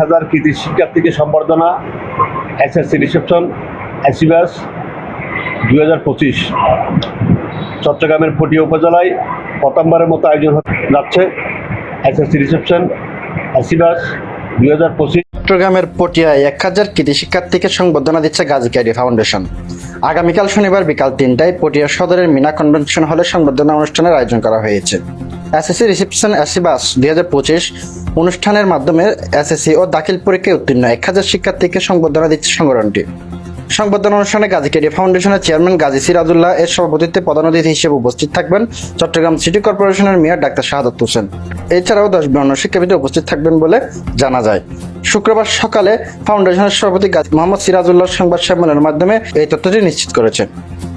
হাজার কৃতি শিক্ষার্থীকে সম্বর্ধনা এসএসসি রিসেপশন এসিবাস দুই হাজার পঁচিশ। চট্টগ্রামের পটিয়া উপজেলায় প্রথমবারের মতো আয়োজন যাচ্ছে এসএসসি রিসেপশন এসিবাস দুই হাজার পঁচিশ। চট্টগ্রামের পটিয়ায় এক হাজার কৃতি শিক্ষার্থীকে সংবর্ধনা দিচ্ছে গাজী ক্যাডি ফাউন্ডেশন। আগামীকাল শনিবার বিকাল তিনটায় পটিয়া সদরের মিনা কনভেনশন হলে সংবর্ধনা অনুষ্ঠানের আয়োজন করা হয়েছে। এসএসসি রিসেপশন এসিবাস দুই হাজার পঁচিশ অনুষ্ঠানের মাধ্যমে এসএসসি ও দাখিল পরীক্ষায় উত্তীর্ণ। এক হাজার শিক্ষার্থীকে সংবর্ধনা দিচ্ছে সংগঠনটি। সংবর্ধনা অনুষ্ঠানে গাজী কেডি ফাউন্ডেশনের চেয়ারম্যান গাজী সিরাজুল্লাহ এর সভাপতিত্বে প্রধান অতিথি হিসেবে উপস্থিত থাকবেন চট্টগ্রাম সিটি কর্পোরেশনের মেয়র ডাক্তার শাহাদত হোসেন। এছাড়াও দশ বিন্ন শিক্ষাবিদ উপস্থিত থাকবেন বলে জানা যায়। শুক্রবার সকালে ফাউন্ডেশনের সভাপতি গাজী মোহাম্মদ সিরাজুল্লাহ সংবাদ সম্মেলনের মাধ্যমে এই তথ্যটি নিশ্চিত করেছেন।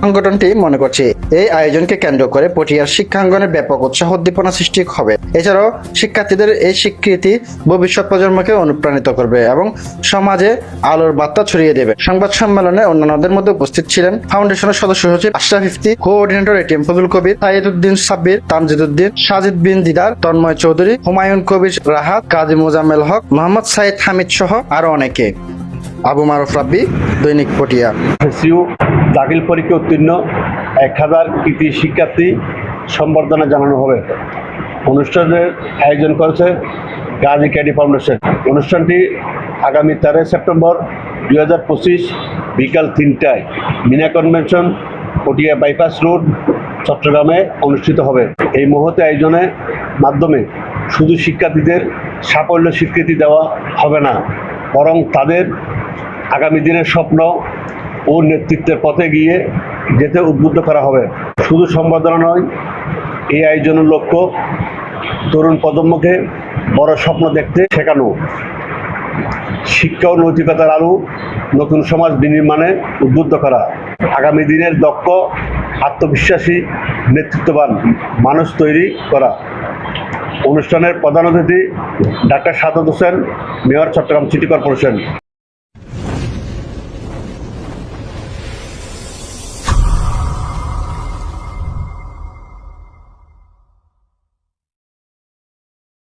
সংগঠনটি মনে করছে এই আয়োজনকে কেন্দ্র করে পটিয়ার শিক্ষাঙ্গনের ব্যাপক উৎসাহ উদ্দীপনা সৃষ্টি হবে। এছাড়াও শিক্ষার্থীদের এই স্বীকৃতি ভবিষ্যৎ প্রজন্মকে অনুপ্রাণিত করবে এবং সমাজে আলোর বার্তা ছড়িয়ে দেবে। সংবাদ সম্মেলনে অন্যান্যদের মধ্যে উপস্থিত ছিলেন ফাউন্ডেশনের সদস্য সচিব আশরাফ ইফতি, কোঅর্ডিনেটর এটিএম ফজল কবির, সাইদুদ্দিন সাব্বির তামজিদুদ্দিন সাজিদ বিন দিদার, তন্ময় চৌধুরী, হুমায়ুন কবির রাহাত, কাজী মোজাম্মেল হক, মোহাম্মদ সাইদ হামিদ সহ আরও অনেকে। আবু মারুফ রাব্বি, দৈনিক পটিয়া। দাখিল পরীক্ষা উত্তীর্ণ এক হাজার কৃতি শিক্ষার্থী সম্বর্ধনা জানানো হবে। অনুষ্ঠানের আয়োজন করেছে গাজী ক্যাডি ফাউন্ডেশন। অনুষ্ঠানটি আগামী তেরোই সেপ্টেম্বর দুই হাজার পঁচিশ বিকাল তিনটায় Mina convention, Patiya bypass road, চট্টগ্রামে অনুষ্ঠিত হবে। এই মহতে আয়োজনের মাধ্যমে শুধু শিক্ষার্থীদের সাফল্য স্বীকৃতি দেওয়া হবে না, বরং তাদের আগামী দিনের স্বপ্ন ও নেতৃত্বের পথে গিয়ে যেতে উদ্বুদ্ধ করা হবে। শুধু সম্বোধনা নয় এই আয়োজনের লক্ষ্য তরুণ প্রজন্মকে বড় স্বপ্ন দেখতে শেখানো। শিক্ষা ও নৈতিকতার আলো নতুন সমাজ বিনির্মাণে উদ্বুদ্ধ করা। আগামী দিনের দক্ষ, আত্মবিশ্বাসী, নেতৃত্ববান মানুষ তৈরি করা। অনুষ্ঠানের প্রধান অতিথি doctor Sadat Hossain, mayor Chattogram city corporation.